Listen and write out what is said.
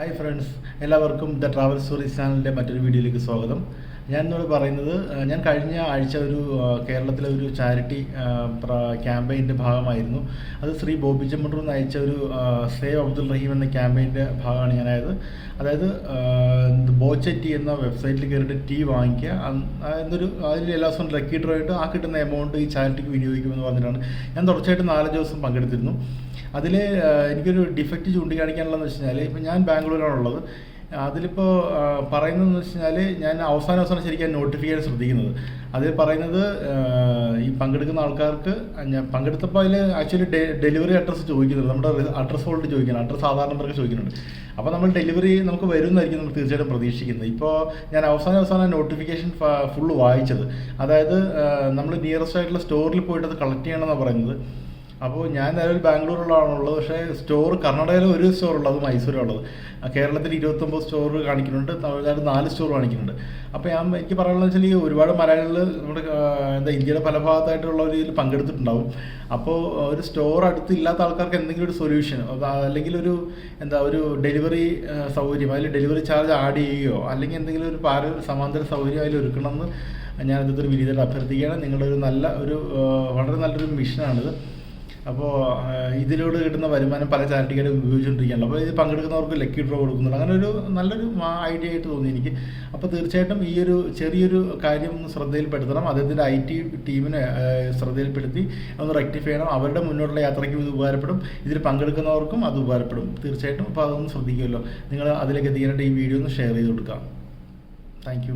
Hi friends എല്ലാവർക്കും the travel stories ചാനലിന്റെ മറ്റൊരു വീഡിയോയിലേക്ക് സ്വാഗതം. ഞാൻ ഇന്നോട് പറയുന്നത് ഞാൻ കഴിഞ്ഞ ആഴ്ച ഒരു കേരളത്തിലെ ഒരു ചാരിറ്റി ക്യാമ്പയിന്റെ ഭാഗമായിരുന്നു. അത് ശ്രീ ബോബി ചെമ്മണ്ണൂർ നയിച്ച ഒരു സേവ് അബ്ദുൾ റഹീം എന്ന ക്യാമ്പയിന്റെ ഭാഗമാണ് ഞാനായത്. അതായത് ആ, ബോച്ചറ്റി എന്ന വെബ്സൈറ്റിൽ കയറിയിട്ട് ടീ വാങ്ങിക്കുക. എന്നൊരു അതിൽ എല്ലാ ദിവസവും ലക്കി ഡ്രോ ആയിട്ട് ആ കിട്ടുന്ന എമൗണ്ട് ഈ ചാരിറ്റിക്ക് വിനിയോഗിക്കുമെന്ന് പറഞ്ഞിട്ടാണ്. ഞാൻ തുടർച്ചയായിട്ട് നാലഞ്ച് ദിവസം പങ്കെടുത്തിരുന്നു. അതിൽ എനിക്കൊരു ഡിഫക്റ്റ് ചൂണ്ടിക്കാണിക്കാനുള്ളതെന്ന് വെച്ച് കഴിഞ്ഞാൽ ഇപ്പം ഞാൻ ബാംഗ്ലൂരാണുള്ളത്. അതിലിപ്പോൾ പറയുന്നതെന്ന് വെച്ച് കഴിഞ്ഞാൽ ഞാൻ അവസാനം അവസാനം ശരിക്കും നോട്ടിഫിക്കേഷൻ ശ്രദ്ധിക്കുന്നത്. അതിൽ പറയുന്നത് ഈ പങ്കെടുക്കുന്ന ആൾക്കാർക്ക് ഞാൻ പങ്കെടുത്തപ്പോൾ അതിൽ ആക്ച്വലി ഡെലിവറി അഡ്രസ്സ് ചോദിക്കുന്നുണ്ട്. നമ്മുടെ അഡ്രസ്സ് ഹോൾഡ് ചോദിക്കണം അഡ്രസ്സ് സാധാരണ നമ്പർക്ക് ചോദിക്കുന്നുണ്ട്. അപ്പോൾ നമ്മൾ ഡെലിവറി നമുക്ക് വരുമെന്നായിരിക്കും നമ്മൾ തീർച്ചയായിട്ടും പ്രതീക്ഷിക്കുന്നത്. ഇപ്പോൾ ഞാൻ അവസാനം അവസാനം നോട്ടിഫിക്കേഷൻ ഫുള്ള് വായിച്ചത്. അതായത് നമ്മൾ നിയറസ്റ്റ് ആയിട്ടുള്ള സ്റ്റോറിൽ പോയിട്ട് അത് കളക്ട് ചെയ്യണമെന്നാണ് പറയുന്നത്. അപ്പോൾ ഞാൻ നിലവിൽ ബാംഗ്ലൂരിലാണുള്ളത് പക്ഷേ സ്റ്റോർ കർണാടകയിൽ ഒരു സ്റ്റോർ ഉള്ളത് മൈസൂരുള്ളത് കേരളത്തിൽ ഇരുപത്തൊമ്പത് സ്റ്റോർ കാണിക്കുന്നുണ്ട് തമിഴ്നാട് നാല് സ്റ്റോർ കാണിക്കുന്നുണ്ട്. അപ്പോൾ ഞാൻ എനിക്ക് പറയാനുള്ളത് വെച്ചാൽ ഈ ഒരുപാട് മലയാളികൾ നമ്മുടെ എന്താ ഇന്ത്യയുടെ പല ഭാഗത്തായിട്ടുള്ള ഒരു ഇതിൽ പങ്കെടുത്തിട്ടുണ്ടാവും. അപ്പോൾ ഒരു സ്റ്റോർ അടുത്ത് ഇല്ലാത്ത ആൾക്കാർക്ക് എന്തെങ്കിലും ഒരു സൊല്യൂഷൻ അല്ലെങ്കിൽ ഒരു എന്താ ഒരു ഡെലിവറി സൗകര്യം അതിൽ ഡെലിവറി ചാർജ് ആഡ് ചെയ്യുകയോ അല്ലെങ്കിൽ എന്തെങ്കിലും ഒരു പാര സമാന്തര സൗകര്യം അതിൽ ഒരുക്കണമെന്ന് ഞാൻ ഇന്നത്തെ ഒരു വിനീതമായിട്ട് അഭ്യർത്ഥിക്കുകയാണ്. നിങ്ങളുടെ ഒരു നല്ല ഒരു വളരെ നല്ലൊരു മിഷനാണിത് അപ്പോൾ ഇതിലൂടെ കിട്ടുന്ന വരുമാനം പല ചാരിറ്റിക്കാരും ഉപയോഗിച്ചുകൊണ്ടിരിക്കുകയാണ്. അപ്പോൾ ഇത് പങ്കെടുക്കുന്നവർക്ക് ലക്കി ഡ്രോ കൊടുക്കുന്നുണ്ട്. അങ്ങനെ ഒരു നല്ലൊരു ഐഡിയ ആയിട്ട് തോന്നി എനിക്ക്. അപ്പോൾ തീർച്ചയായിട്ടും ഈ ഒരു ചെറിയൊരു കാര്യം ഒന്ന് ശ്രദ്ധയിൽപ്പെടുത്തണം. അദ്ദേഹത്തിന്റെ ഐ ടി ടീമിനെ ശ്രദ്ധയിൽപ്പെടുത്തി ഒന്ന് റെക്ടിഫൈ ചെയ്യണം. അവരുടെ മുന്നോട്ടുള്ള യാത്രയ്ക്കും ഇത് ഉപകാരപ്പെടും. ഇതിൽ പങ്കെടുക്കുന്നവർക്കും അത് ഉപകാരപ്പെടും. തീർച്ചയായിട്ടും അപ്പോൾ അതൊന്ന് ശ്രദ്ധിക്കുമല്ലോ. നിങ്ങൾ അതിലേക്ക് എത്തിക്കാനായിട്ട് ഈ വീഡിയോ ഒന്ന് ഷെയർ ചെയ്ത് കൊടുക്കാം. താങ്ക്